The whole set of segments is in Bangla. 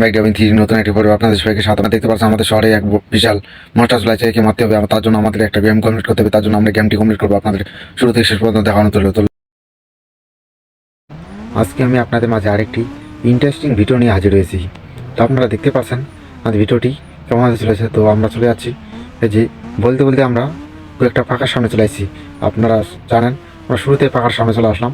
বাইক ড্রাইভিং নতুন একটি পরিবার আপনাদের সবাইকে সাথে দেখতে পাচ্ছেন আমাদের শহরে এক বিশাল মাস্টার চলেছে একে মারতে হবে, তার জন্য আমাদের একটা গেম কমপ্লিট করতে হবে, তার জন্য আমরা গেমটি কমপ্লিট করব আপনাদের শুরু থেকে শেষ পর্যন্ত দেখানো তুলে তো আজকে আমি আপনাদের মাঝে আরেকটি ইন্টারেস্টিং ভিডিও নিয়ে হাজির হয়েছি। তো আপনারা দেখতে পাচ্ছেন আমাদের ভিডিওটি কেমন হতে চলেছে, তো আমরা চলে যাচ্ছি। এই যে বলতে বলতে আমরা একটা পাকার সামনে চলে আসছি। আপনারা জানেন, আমরা শুরুতে পাকার সামনে চলে আসলাম।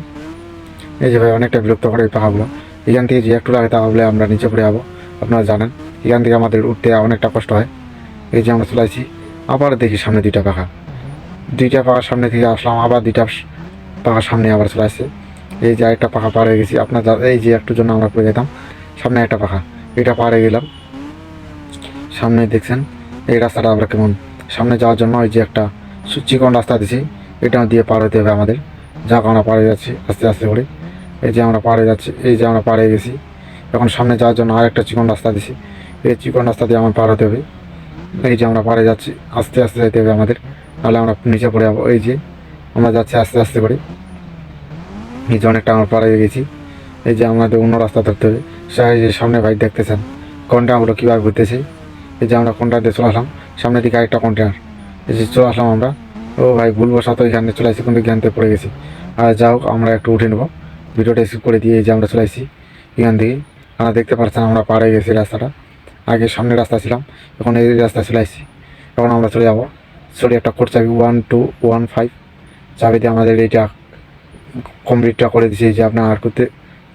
এই যে ভাই, অনেকটা বিরক্ত করে এই পাখাগুলো। এখান থেকে যে একটু লাগে তাহলে আমরা নিচে পড়ে যাব। আপনারা জানেন, এখান থেকে আমাদের উঠতে অনেকটা কষ্ট হয়। এই যে আমরা চলে আসছি, আবার দেখি সামনে দুইটা পাখা। দুইটা পাখার সামনে থেকে আসলাম, আবার দুইটা পাখার সামনে আবার চলে আসছে। এই যে আরেকটা পাখা হয়ে গেছি। আপনার এই যে একটু জন্য আমরা পড়ে যেতাম, সামনে একটা পাখা। এটা হয়ে গেলাম। সামনে দেখছেন, এই রাস্তাটা আমরা কেমন। সামনে যাওয়ার জন্য ওই যে একটা চিকন রাস্তা দিছি। এটা দিয়ে পার হতে হবে আমাদের। যা পার হয়ে যাচ্ছি, আস্তে আস্তে করে। এই যে আমরা হয়ে যাচ্ছি, এই যে আমরা হয়ে গেছি। এখন সামনে যাওয়ার জন্য আর একটা চিকন রাস্তা দিছি। এই চিকন রাস্তা দিয়ে আমার পার হতে হবে। এই যে আমরা পারে যাচ্ছি, আস্তে আস্তে যেতে হবে আমাদের। নাহলে আমরা নিচে পড়ে যাব। এই যে আমরা যাচ্ছি আস্তে আস্তে করে। এই যে অনেকটা আমরা পাড়ে গেছি। এই যে আমাদের অন্য রাস্তা ধরতে হবে। এই যে সামনে বাইক দেখতেছেন কন্টেনারগুলো কীভাবে ঘুরতেছে? এই যে আমরা কন্টেনার দিয়ে চলে আসলাম? সামনের দিকে আরেকটা কন্টেনার এই যে চলে আসলাম আমরা। ও ভাই ভুলবশত এখানে চলে আসছি, কিন্তু জ্ঞানতে পড়ে গেছি। আর যা হোক, আমরা একটু উঠে নেব। ভিডিওটা স্কিপ করে দিয়ে যে আমরা চলে আসছি, এখান থেকে। আমরা দেখতে পাচ্ছেন আমরা পাড়ে গেছি রাস্তাটা। আগে সামনে রাস্তা ছিলাম, এখন এই রাস্তা চলে আসছি। এখন আমরা চলে যাব সরি একটা কোড চাবি ওয়ান টু ওয়ান ফাইভ চাবি দিয়ে আমাদের এইটা কমপ্লিটটা করে দিয়েছি যে আপনার আর করতে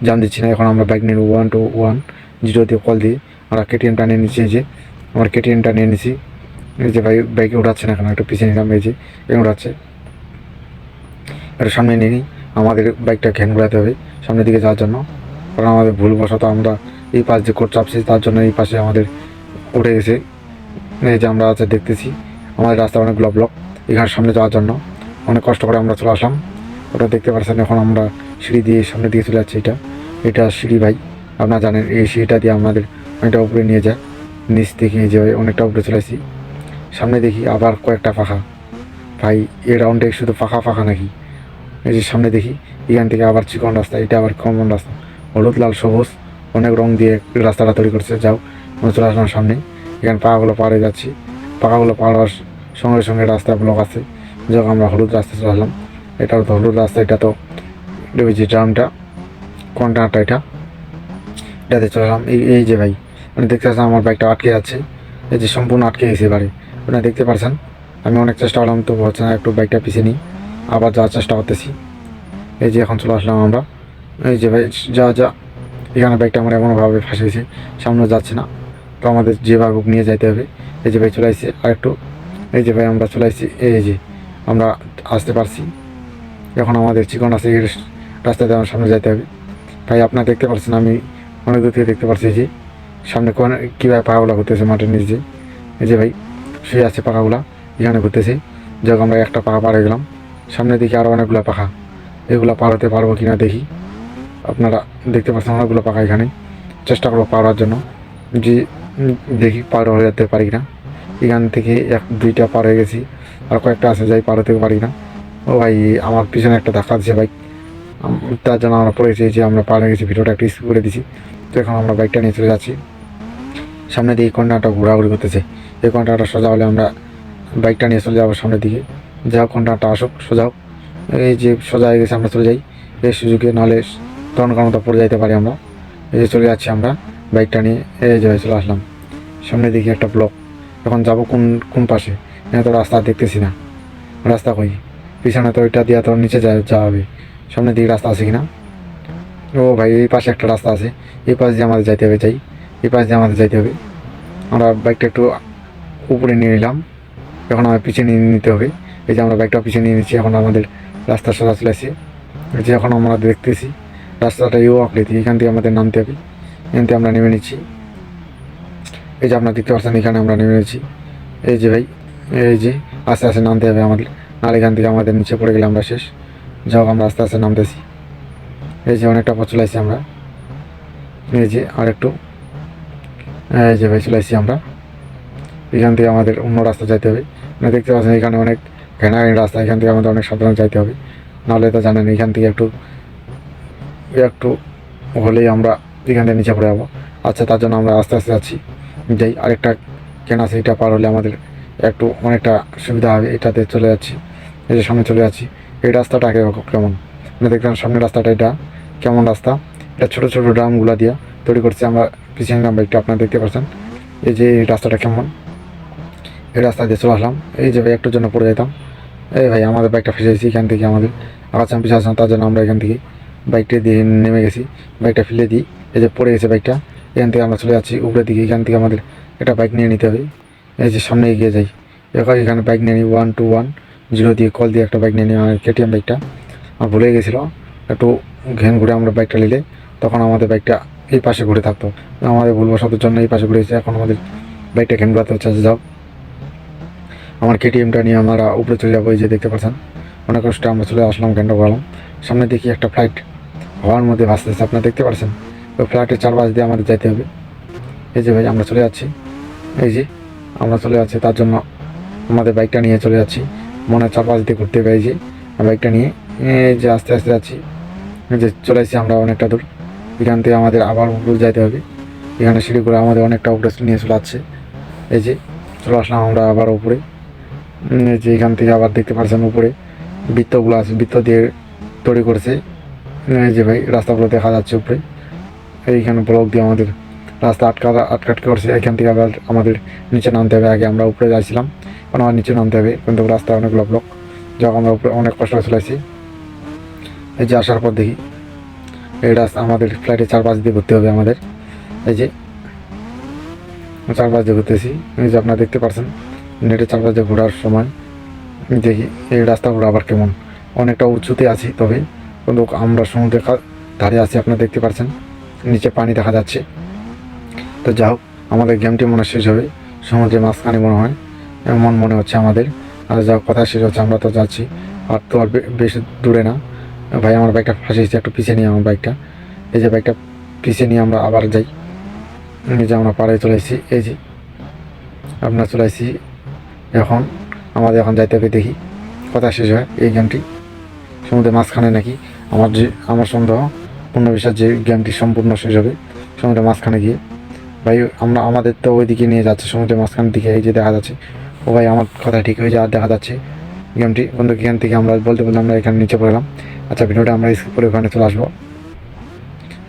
জান দিচ্ছি না। এখন আমরা বাইক নিয়ে ওয়ান টু ওয়ান জিরো দিয়ে কল দিয়ে। আমরা কেটিএমটা নিয়ে নিচ্ছি যে, আমার কেটিএমটা নিয়ে নিছি এই যে বাইক বাইকে উঠাচ্ছে না এখন, একটু পিছিয়ে নিলাম, এই যে এই উঠাচ্ছে। এটা সামনে নিয়ে নিই। আমাদের বাইকটা ঘ্যান ঘোরাতে হবে সামনের দিকে যাওয়ার জন্য। কারণ আমাদের ভুলবশত আমরা এই পাশ যে কোট চাপছি, তার জন্য এই পাশে আমাদের উঠে গেছে। এই যে আমরা আছে দেখতেছি, আমাদের রাস্তা অনেকগুলো ব্লক ব্লক এখানে সামনে যাওয়ার জন্য। অনেক কষ্ট করে আমরা চলে আসলাম। ওটা দেখতে পাচ্ছেন এখন আমরা সিঁড়ি দিয়ে সামনে দিকে চলে যাচ্ছি এটা। এটা সিঁড়ি ভাই, আপনারা জানেন, এই সিঁড়িটা দিয়ে আমাদের অনেকটা উপরে নিয়ে যায়। নিচ থেকে যে অনেকটা উপরে চলে আসি সামনে দেখি আবার কয়েকটা পাখা ভাই এ রাউন্ডে শুধু ফাঁকা ফাঁকা নাকি? এই যে সামনে দেখি, এখান থেকে আবার চিকন রাস্তা, এটা আবার কমন রাস্তা। হলুদ, লাল, সবুজ, অনেক রং দিয়ে রাস্তাটা তৈরি করছে, যাও চলে আসলাম সামনে। এখানে পাকাগুলো হয়ে যাচ্ছি। পাকাগুলো হওয়ার সঙ্গে সঙ্গে রাস্তা ব্লক আছে। যখন আমরা হলুদ রাস্তা চলে আসলাম। এটাও তো হলুদ রাস্তা, এটা তো যে ড্রামটা, কন্টেনারটা এটা। এটাতে চলে আসলাম। এই এই যে ভাই মানে দেখতে পাচ্ছেন আমার বাইকটা আটকে যাচ্ছে এই যে সম্পূর্ণ আটকে গেছে এবারে। আপনারা দেখতে পাচ্ছেন আমি অনেক চেষ্টা করলাম তো হচ্ছে না, একটু বাইকটা পিছিয়ে নিই। আবার যাওয়ার চেষ্টা করতেছি। এই যে এখন চলে আসলাম আমরা। এই যে ভাই, যা যা। এখানে বাইকটা আমার এমনভাবে ফাঁসিয়েছে সামনে যাচ্ছে না। তো আমাদের যে হোক নিয়ে যাইতে হবে। এই যে ভাই চলে আসছে আর একটু এই যে ভাই, আমরা চলে আসছি। এই যে আমরা আসতে পারছি। এখন আমাদের চিকন আছে রাস্তাতে আমার সামনে যাইতে হবে। ভাই, আপনারা দেখতে পাচ্ছেন আমি অনেক দূর থেকে দেখতে পাচ্ছি যে। সামনে কোন কীভাবে পাকাগুলো ঘুরতেছে মাঠের নিচে। এই যে ভাই, শুয়ে আছে পাকাগুলা এখানে ঘুরতেছে। যখন আমরা একটা পাকা পাড়ে গেলাম। সামনে দিকে আরও অনেকগুলো পাখা। এগুলো পার হতে পারব কিনা দেখি। আপনারা দেখতে পাচ্ছেন অনেকগুলো পাখা এখানে। চেষ্টা করব হওয়ার জন্য। যে দেখি পার হয়ে যেতে পারি কিনা। এখান থেকে এক দুইটা পার হয়ে গেছি। আর কয়েকটা আছে যাই পার হতে পারি না ও ভাই, আমার পিছনে একটা ধাক্কা বাইক তার জন্য আমরা পড়েছি যে আমরা পার হয়ে গেছি, ভিডিওটা একটু স্কিপ করে দিছি। তো এখন আমরা বাইকটা নিয়ে চলে যাচ্ছি। সামনে দিকে কন্যাটা ঘোরাঘুরি করতেছে। এই কন্যাটা সোজা হলে আমরা বাইকটা নিয়ে চলে যাব সামনের দিকে। যা কন্যাটা আসুক সোজা হোক। এই যে সোজা হয়ে গেছে, আমরা চলে যাই। এই সুযোগে নাহলে তখন কারণ পড়ে যাইতে পারি আমরা। এই যে চলে যাচ্ছি আমরা বাইকটা নিয়ে। এই যে চলে আসলাম। সামনের দিকে একটা ব্লক। এখন যাব কোন কোন পাশে? এখানে তো রাস্তা দেখতেছি না। রাস্তা কই? পিছনে তো ওইটা দিয়ে তো নিচে যাওয়া হবে। সামনের দিকে রাস্তা আছে কিনা? ও ভাই, এই পাশে একটা রাস্তা আছে। এই পাশ দিয়ে আমাদের যাইতে হবে, যাই। এই পাশ দিয়ে আমাদের যাইতে হবে। আমরা বাইকটা একটু উপরে নিয়ে নিলাম। এখন আমার পিছিয়ে নিয়ে নিতে হবে। এই যে আমরা বাইকটা পিছিয়ে নিয়ে নিচ্ছি, এখন আমাদের রাস্তা সোজা চলে এই যে এখন আমরা দেখতেছি, রাস্তাটা ইউ আকৃতি এখান থেকে আমাদের নামতে হবে। এখান থেকে আমরা নেমে নিচ্ছি। এই যে আপনারা দেখতে পাচ্ছেন, এখানে আমরা নেমে নিচ্ছি। এই যে ভাই, এই যে আস্তে আস্তে নামতে হবে আমাদের। আর এখান থেকে আমাদের নিচে পড়ে গেলে আমরা শেষ। যাও আমরা আস্তে আস্তে নামতেছি। এই যে অনেকটা পথ চলে আসছি আমরা। এই যে আর একটু এই যে ভাই, চলে আসছি আমরা। এখান থেকে আমাদের অন্য রাস্তা যাইতে হবে। দেখতে পাচ্ছেন, এখানে অনেক ঘেনাঘেনি রাস্তা, এখান থেকে আমাদের অনেক সাবধানে যাইতে হবে। নাহলে তো জানেন, এখান থেকে একটু একটু হলেই আমরা এখান থেকে নিচে পড়ে যাব। আচ্ছা তার জন্য আমরা আস্তে আস্তে যাচ্ছি। যাই, আরেকটা কেনা এটা পার হলে আমাদের একটু অনেকটা সুবিধা হবে, এটাতে চলে যাচ্ছি। এই যে সামনে চলে যাচ্ছি। এই রাস্তাটা আগে কেমন। মানে দেখলাম সামনের রাস্তাটা এটা, কেমন রাস্তা। এটা ছোটো ছোটো ড্রামগুলো দিয়ে তৈরি করছে আমরা পিছিয়ে নিলাম বাইকটা আপনারা দেখতে পাচ্ছেন। এই যে এই রাস্তাটা কেমন। এই রাস্তা দিয়ে চলে আসলাম। এই যে একটুর জন্য পড়ে যেতাম এই ভাই, আমাদের বাইকটা ফেসে গেছি এখান থেকে আমাদের আগাছাম পিছিয়ে আসলাম তার জন্য আমরা এখান থেকে বাইকটা দিয়ে নেমে গেছি। বাইকটা ফেলে দিই, এই যে পড়ে গেছে বাইকটা এখান থেকে আমরা চলে যাচ্ছি উপরের দিকে, এখান থেকে আমাদের একটা বাইক নিয়ে নিতে হবে। এই যে সামনে এগিয়ে যাই এবার এখানে বাইক নিয়ে নিই ওয়ান টু ওয়ান জিরো দিয়ে কল দিয়ে একটা বাইক নিয়ে নিই কেটিএম বাইকটা আমার ভুলে গেছিল, একটু ঘেন ঘুরে আমরা বাইকটা নিলে, তখন আমাদের বাইকটা এই পাশে ঘুরে থাকতো। আমাদের ভুলবশতের জন্য এই পাশে ঘুরেছে এখন আমাদের বাইকটা ঘেন ঘুরাতে হচ্ছে? যাও। আমার কেটিএমটা নিয়ে আমরা উপরে চলে যাব, এই যে দেখতে পাচ্ছেন। অনেক কষ্ট আমরা চলে আসলাম ঘেন্টা ঘোরালাম সামনে দেখি একটা ফ্লাইট হওয়ার মধ্যে ভাসতেছে, আপনারা দেখতে পাচ্ছেন? ওই ফ্লাইটের চারপাশ দিয়ে আমাদের যেতে হবে। এই যে ভাই, আমরা চলে যাচ্ছি। এই যে, আমরা চলে যাচ্ছি, তার জন্য আমাদের বাইকটা নিয়ে চলে যাচ্ছি। মনে চারপাশ দিয়ে ঘুরতে এই যে বাইকটা নিয়ে। এই যে, আস্তে আস্তে যাচ্ছি। এই যে, চলে এসেছি আমরা অনেকটা দূর। এখান থেকে আমাদের আবার উপরে যেতে হবে। এখানে সিঁড়ি করে আমাদের অনেকটা উপরে নিয়ে চলে যাচ্ছে। এই যে, চলে আসলাম আমরা আবার উপরে। যে এখান থেকে আবার দেখতে পাচ্ছেন উপরে, বৃত্তগুলো আছে, বৃত্ত দিয়ে তৈরি করেছে। যে ভাই, রাস্তাগুলো দেখা যাচ্ছে উপরে। এইখানে ব্লক দিয়ে আমাদের রাস্তা আটকা, আটকাটকে করছে। এখান থেকে আবার আমাদের নিচে নামতে হবে। আগে আমরা উপরে যাচ্ছিলাম এখন আমার নিচে নামতে হবে। কিন্তু রাস্তা অনেকগুলো ব্লক যখন আমরা উপরে অনেক কষ্ট চলে এই যে আসার পর দেখি, এই রাস্তা আমাদের ফ্লাইটের চারপাশ দিয়ে ঘুরতে হবে আমাদের। এই যে চারপাশ দিয়ে ঘুরতেছি। এই যে আপনারা দেখতে পাচ্ছেন চারপাশ দিয়ে ঘোরার সময় দেখি এই রাস্তাগুলো আবার কেমন। অনেকটা উঁচুতে আছি তবে, কিন্তু আমরা সমুদ্রের ধারে আছি, আপনারা দেখতে পাচ্ছেন। নিচে পানি দেখা যাচ্ছে। তো যা হোক, আমাদের গেমটি মনে শেষ হবে। সমুদ্রের মাঝখানে মনে হয়, এমন মনে হচ্ছে আমাদের। আর যা কথা শেষ হচ্ছে, আমরা তো যাচ্ছি। আর তো আর বেশি দূরে না। ভাই, আমার বাইকটা ফাঁসিয়েছে একটু পিছিয়ে নিয়ে আমার বাইকটা এই যে বাইকটা পিছিয়ে নিয়ে আমরা আবার যাই। যে আমরা পাড়ে চলে এসেছি। এই যে, আমরা চলে এসেছি এখন আমাদের এখন যাইতে হবে দেখি। কথা শেষ হয় এই গেমটি সমুদ্রের মাঝখানে নাকি আমার যে আমার সন্দেহ পূর্ণ বিশ্বাস যে গেমটি সম্পূর্ণ শেষ হবে সমুদ্রের মাঝখানে গিয়ে। ভাই, আমরা আমাদের তো ওইদিকে নিয়ে যাচ্ছে, সমুদ্রের মাঝখানের দিকে এই যে দেখা যাচ্ছে। ও ভাই, আমার কথা ঠিক হয়ে যাওয়ার দেখা যাচ্ছে। গেমটি বন্ধু, এখান থেকে আমরা বলতে বলতে আমরা এখানে নিচে পড়লাম। আচ্ছা ভিডিওটা আমরা স্কিপ করে ওখানে চলে আসব।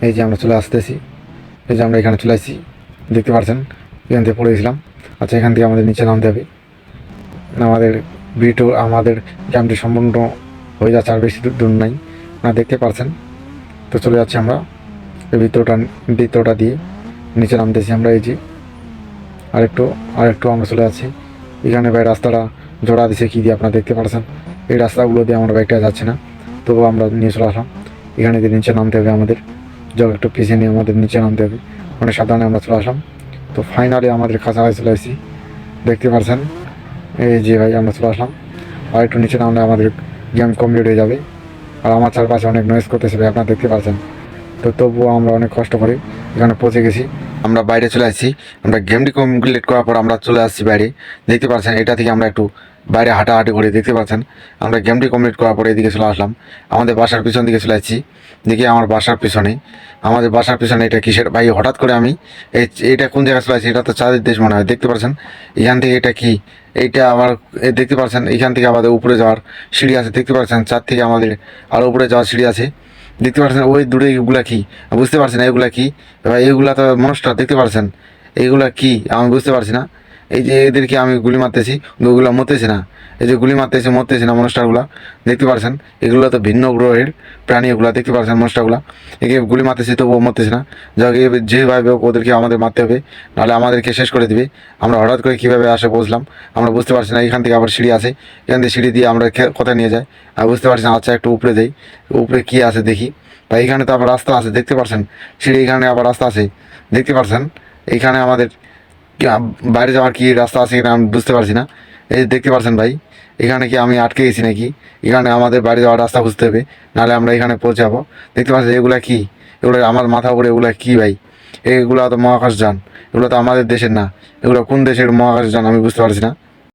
এই যে আমরা চলে আসতেছি। এই যে আমরা এখানে চলে আসছি। দেখতে পাচ্ছেন এখান থেকে পড়ে গেছিলাম। আচ্ছা এখান থেকে আমাদের নিচে নামতে হবে। আমাদের ভিডিও, আমাদের গেমটি সম্পূর্ণ হয়ে যাচ্ছে আর বেশি দূর নাই। না, দেখতে পাচ্ছেন তো চলে যাচ্ছি আমরা। এই ভিতরটা ভিতরটা দিয়ে নিচে নামতেছি আমরা এই যে। আরেকটু আরেকটু আমরা চলে যাচ্ছি। এখানে ভাই রাস্তাটা জোড়া দিছে, কী দিয়ে আপনারা দেখতে পাচ্ছেন এই রাস্তাগুলো দিয়ে আমরা বাইকটা যাচ্ছে না। তবুও আমরা নিয়ে চলে আসলাম। এখানে দিয়ে নিচে নামতে হবে আমাদের, জল একটু পিছিয়ে নিয়ে আমাদের নিচে নামতে হবে। অনেক সাধারণে আমরা চলে আসলাম। তো ফাইনালি আমাদের কাছাকাছি চলে আসছি। দেখতে পাচ্ছেন এই যে ভাই, আমরা চলে আসলাম। আর একটু নিচে নামলে আমাদের গেম কমপ্লিট হয়ে যাবে। আর আমার চারপাশে অনেক নয়েস করতেছে ভাই, আপনারা দেখতে পাচ্ছেন। তো তবুও আমরা অনেক কষ্ট করে এখানে পৌঁছে গেছি। আমরা বাইরে চলে আসছি। আমরা গেমটি কমপ্লিট করার পর আমরা চলে আসছি বাইরে। দেখতে পাচ্ছেন, এটা থেকে আমরা একটু বাইরে হাঁটাহাঁটি করে দেখতে পাচ্ছেন। আমরা গেমটি কমপ্লিট করার পরে এদিকে চলে আসলাম। আমাদের বাসার পিছন দিকে চলে আসছি। দেখি আমার বাসার পিছনে, আমাদের বাসার পিছনে এটা কিসের? ভাই, হঠাৎ করে আমি এই এটা কোন জায়গায় চলে আসছি? এটা তো চাঁদের দেশ মনে হয়, দেখতে পাচ্ছেন? এখান থেকে এটা কি? এইটা আবার দেখতে পাচ্ছেন, এখান থেকে আমাদের উপরে যাওয়ার সিঁড়ি আছে, দেখতে পাচ্ছেন? চার থেকে আমাদের আরও উপরে যাওয়ার সিঁড়ি আছে। দেখতে পাচ্ছেন, ওই দূরে এগুলা কি? বুঝতে পারছেন এগুলা কি? এবার এইগুলা তো মনস্টার, দেখতে পাচ্ছেন? এইগুলা কি? আমি বুঝতে পারছি না। এই যে এদেরকে আমি গুলি মারতেছি, ওগুলো মরতেছে না। এই যে গুলি মারতেছে, মরতেছে না মনস্টারগুলো, দেখতে পারছেন? এগুলো তো ভিন্ন গ্রহের প্রাণী, এগুলো দেখতে পারছেন মনস্টারগুলো। একে গুলি মারতেছে, তবুও মরতেছে না। যাক যেভাবে ওদেরকে আমাদের মারতে হবে, নাহলে আমাদেরকে শেষ করে দিবে। আমরা হঠাৎ করে কীভাবে আসে বুঝলাম আমরা বুঝতে পারছি না, এখান থেকে আবার সিঁড়ি আছে। এখান থেকে সিঁড়ি দিয়ে আমরা কোথায় নিয়ে যাই? আর বুঝতে পারছি না আচ্ছা একটু উপরে যাই। উপরে কী আছে দেখি। বা এখানে তো আবার রাস্তা আছে, দেখতে পারছেন? সিঁড়ি এখানে আবার রাস্তা আছে, দেখতে পারছেন? এইখানে আমাদের বাইরে যাওয়ার কি রাস্তা আছে কিনা আমি বুঝতে পারছি না। এই দেখতে পারছেন ভাই, এখানে কি আমি আটকে গেছি নাকি? এখানে আমাদের বাইরে যাওয়ার রাস্তা খুঁজতে হবে, নাহলে আমরা এখানে পৌঁছাবো। দেখতে পাচ্ছি এগুলো কি? এগুলো আমার মাথা উপরে এগুলো কি ভাই? এগুলো তো মহাকাশ যান এগুলো তো আমাদের দেশের না। এগুলো কোন দেশের মহাকাশ যান আমি বুঝতে পারছি না।